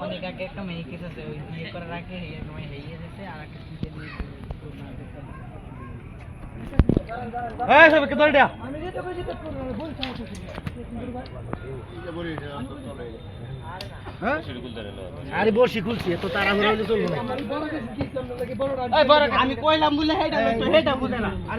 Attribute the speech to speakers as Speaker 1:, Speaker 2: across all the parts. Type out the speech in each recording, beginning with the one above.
Speaker 1: অনেক আগে একটা মেয়ে কেস আছে ওই বিয়ে করার আগে এই এক গেছে আর একটা কি জানি
Speaker 2: এই সব কে ধরে হ্যাঁ? আরে বসি খুলছি তো তারা হইলে চলবে না।
Speaker 1: আমি কইলাম বলে হেটা তো হেটা বুঝে না।
Speaker 2: আর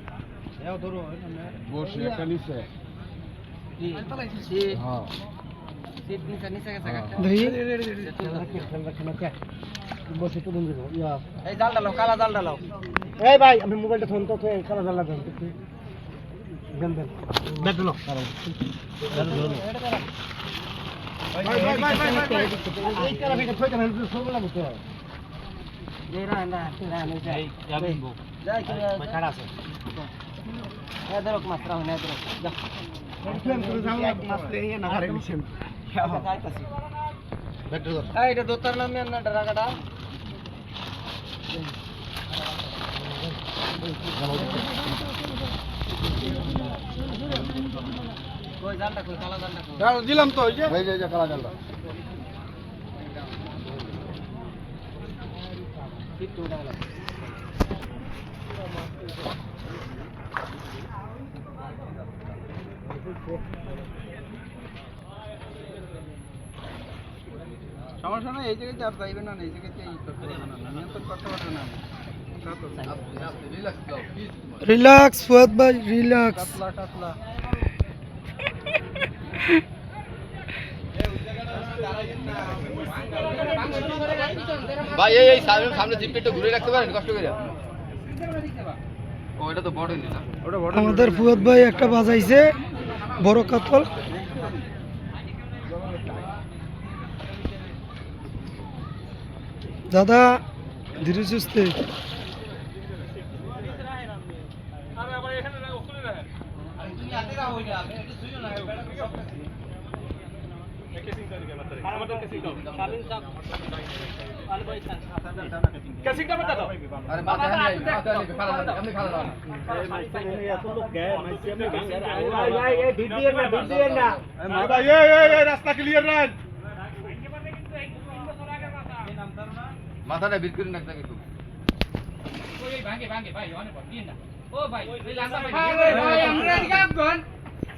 Speaker 1: গেছে। একটা।
Speaker 2: বসে তো
Speaker 1: এই জাল ডালো কালা জাল ডালো
Speaker 2: এই ভাই আমি মোবাইলটা ফোন তো কালা
Speaker 1: না না যাই মাত্রা হয় না এটা দোতার নামে না
Speaker 2: দিলাম তো ওই যে
Speaker 3: কালা জালটা
Speaker 1: সিট
Speaker 2: সমস্যা নাই এই জায়গায় যাইবে না এই জায়গাতে এই করতে পারবে না নিয়ন্ত্রণ করতে পারবে না।
Speaker 4: রিল্যাক্স ফুয়াদ ভাই রিল্যাক্স
Speaker 2: কাতলা কাতলা
Speaker 3: ভাই এই এই সামনে সামনে জিপটা ঘুরে রাখতে পারেন কষ্ট করে। ও তো বড় নিলাম
Speaker 2: ওটা বড়
Speaker 4: আমাদের ফুয়াদ ভাই একটা বাজাইছে। বড় কাতল। দাদা, ধীরে সুস্থে।
Speaker 3: আরে মাথা হানি মাথা হানি খালা জাল এমনি খালা জাল
Speaker 2: রাস্তা ক্লিয়ার রান
Speaker 3: মাথাটা বিট করে নাকটা একটু হেলো মামা সামনে রাখেন শাবাশ
Speaker 4: সাবাস ফুয়াদ ভাই।
Speaker 3: খারাপ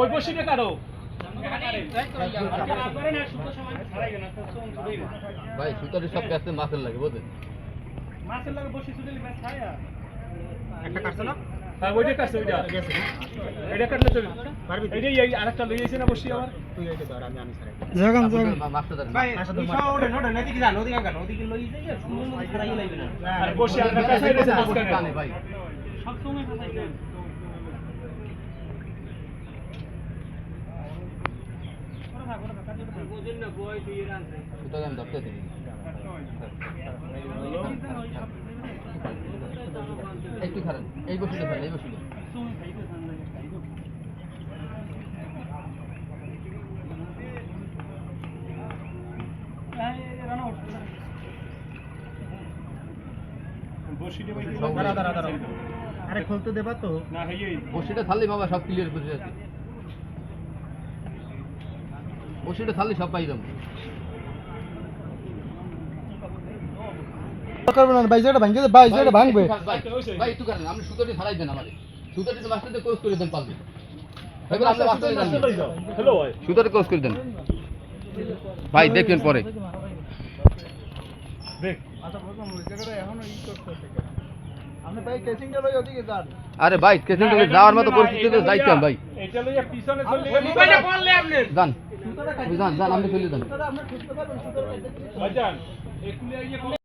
Speaker 2: ওই বসিটা কাটো
Speaker 3: ভাই সুতারি সব কাছে মাছের লাগে বুঝলেন
Speaker 2: মাছের লাগে বসি সুদেলি ব্যাস খায়া একটা কাটছ না? হ্যাঁ ওইটা কাটছে ওইটা। এটা কাটলে চলবে। পারবি এই যে আরেকটা লই আইছে না বসি আবার? তুই এইটা ধর আমি আমি সারাই
Speaker 4: জাগান জাগান।
Speaker 3: মাছটা ধরেন।
Speaker 2: ভাই ইসা ওড়ে নোড়ে নদী যা নদী কাকা নদী লই যাই সুন্দর নদী খারাই না। আরে বসি আমরা কাছে রয়েছে
Speaker 3: ভাই।
Speaker 2: সব সময় ফাসাই দেন
Speaker 3: সুতা আমি ধরতে দিই একটু খারাপ এই বসিটা ফেলে এই বসিটা
Speaker 2: বসিটা দেবা তো।
Speaker 3: বসিটা থাললে বাবা সব ক্লিয়ার করে যাচ্ছে বসিটা থাললে সব পাই যাব।
Speaker 4: করবে না ভাই যেটা ভাঙবে। ভাই যেটা ভাঙবে
Speaker 3: ভাই, একটু করেন আপনি সুতোটি ফালাই দেন আমারে সুতোটি তো মাস্টারদের কোর্স করে দেন পারবে। এবার আপনি
Speaker 2: হ্যালো ভাই।
Speaker 3: সুতোটি কোর্স করে দেন। ভাই দেখবেন পরে।
Speaker 2: দেখ।
Speaker 3: আরে ভাই কেসিং যাওয়ার মতো পরিস্থিতিতে যাইতাম ভাই।
Speaker 2: এটা লইয়া পিছনে চলে
Speaker 3: যান। যান যান আপনি চলে যান
Speaker 2: ভাইজান একুলে আইয়ে